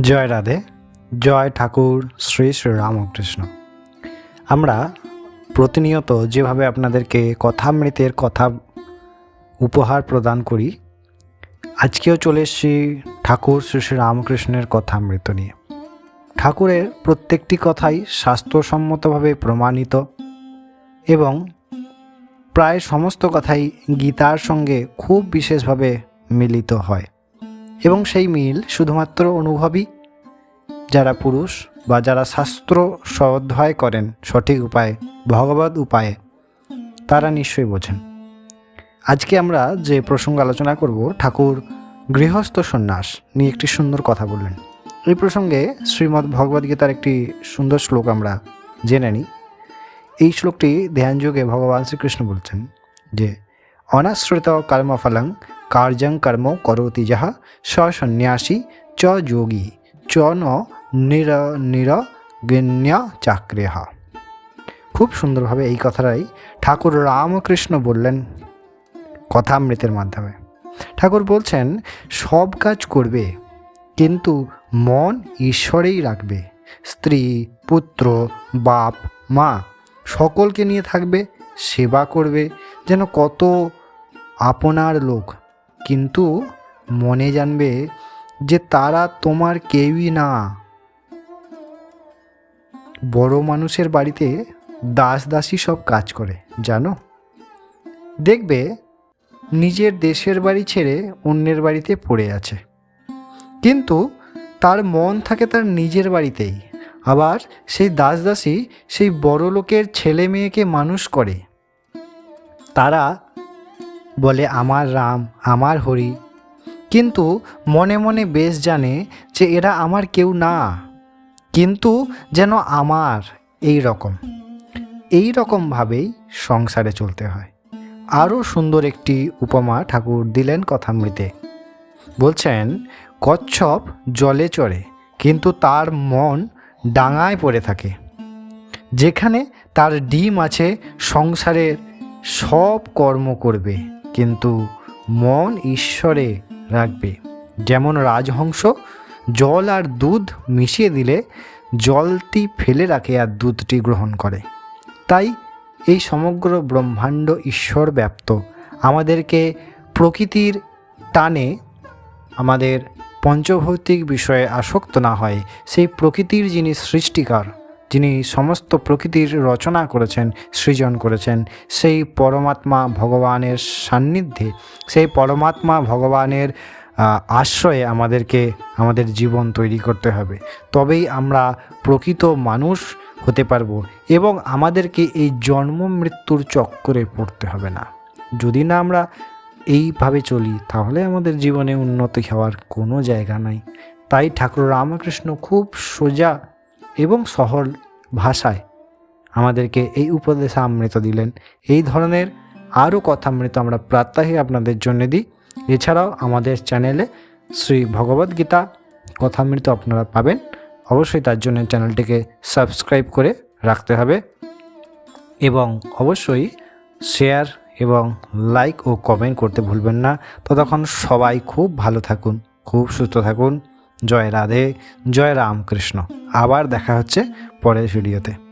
জয় রাধে, জয় ঠাকুর শ্রী শ্রী রামকৃষ্ণ। আমরা প্রতিনিয়ত যেভাবে আপনাদেরকে কথামৃতের কথা উপহার প্রদান করি, আজকেও চলে এসেছি ঠাকুর শ্রী শ্রী রামকৃষ্ণের কথামৃত নিয়ে। ঠাকুরের প্রত্যেকটি কথাই স্বাস্থ্যসম্মতভাবে প্রমাণিত এবং প্রায় সমস্ত কথাই গীতার সঙ্গে খুব বিশেষভাবে মিলিত হয়। এবং সেই মিল শুধুমাত্র অনুভবী যারা পুরুষ বা যারা শাস্ত্র স্বাধ্যায় করেন সঠিক উপায়ে ভগবত উপায়ে, তারা নিশ্চয়ই বোঝেন। আজকে আমরা যে প্রসঙ্গ আলোচনা করব, ঠাকুর গৃহস্থ সন্ন্যাস নিয়ে একটি সুন্দর কথা বললেন। এই প্রসঙ্গে শ্রীমদ্ ভগবদ্গীতার একটি সুন্দর শ্লোক আমরা জেনে নিই। এই শ্লোকটি ধ্যানযোগে ভগবান শ্রীকৃষ্ণ বলছেন যে, অনাশ্রিত কর্মফলং কার্যং কর্ম করোতি যাহা স সন্ন্যাসী চ যোগী। চ ন নির নিরগণ্য চাক্রেহ। খুব সুন্দরভাবে এই কথাটাই ঠাকুর রামকৃষ্ণ বললেন কথামৃতের মাধ্যমে। ঠাকুর বলছেন, সব কাজ করবে, কিন্তু মন ঈশ্বরেই রাখবে। স্ত্রী, পুত্র, বাপ, মা সকলকে নিয়ে থাকবে, সেবা করবে, যেন কত আপনার লোক কিন্তু মনে জানবে যে তারা তোমার কেউই না। বড় মানুষের বাড়িতে দাস দাসী সব কাজ করে, জানো? দেখবে নিজের দেশের বাড়ি ছেড়ে অন্যের বাড়িতে পড়ে আছে। কিন্তু তার মন থাকে তার নিজের বাড়িতেই। আবার সেই দাস দাসী সেই বড় লোকের ছেলে মেয়েকে মানুষ করে। তারা বলে, আমার রাম, আমার হরি। কিন্তু মনে মনে বেশ জানে যে এরা আমার কেউ না, কিন্তু যেন আমার এই রকম। এই রকমভাবেই সংসারে চলতে হয়। আরও সুন্দর একটি উপমা ঠাকুর দিলেন কথামৃতে। বলছেন, কচ্ছপ জলে চড়ে, কিন্তু তার মন ডাঙায় পড়ে থাকে। যেখানে তার ডিম আছে, সংসারের সব কর্ম করবে। কিন্তু মন ঈশ্বরে রাখবে। যেমন রাজহংস জল আর দুধ মিশিয়ে দিলে জলটি ফেলে রাখে আর দুধটি গ্রহণ করে। তাই এই সমগ্র ব্রহ্মাণ্ড ঈশ্বর ব্যাপ্ত আমাদেরকে প্রকৃতির টানে আমাদের পঞ্চভৌতিক বিষয়ে আসক্ত না হয়। সেই প্রকৃতির যিনি সৃষ্টিকার যিনি সমস্ত প্রকৃতির রচনা করেছেন, সৃজন করেছেন, সেই পরমাত্মা ভগবানের সান্নিধ্যে, সেই পরমাত্মা ভগবানের আশ্রয়ে আমাদেরকে, আমাদের জীবন তৈরি করতে হবে। তবেই আমরা প্রকৃত মানুষ হতে পারব এবং আমাদেরকে এই জন্ম মৃত্যুর চক্করে পড়তে হবে না। যদি না আমরা এইভাবে চলি, তাহলে আমাদের জীবনে উন্নতি হওয়ার কোনো জায়গা নাই। তাই ঠাকুর রামকৃষ্ণ খুব সোজা এবং সহজ ভাষায় আমাদেরকে এই উপদেশ আমৃত দিলেন। এই ধরনের আরও কথামৃত আমরা প্রাত্যহিক আপনাদের জন্য দিই। এছাড়াও আমাদের চ্যানেলে শ্রী ভগবদ্গীতা কথামৃত আপনারা পাবেন। অবশ্যই তার জন্য চ্যানেলটিকে সাবস্ক্রাইব করে রাখতে হবে এবং অবশ্যই শেয়ার এবং লাইক ও কমেন্ট করতে ভুলবেন না। ততক্ষণ সবাই খুব ভালো থাকুন, খুব সুস্থ থাকুন। জয় রাধে জয় রামকৃষ্ণ। আবার দেখা হচ্ছে পরের ভিডিওতে।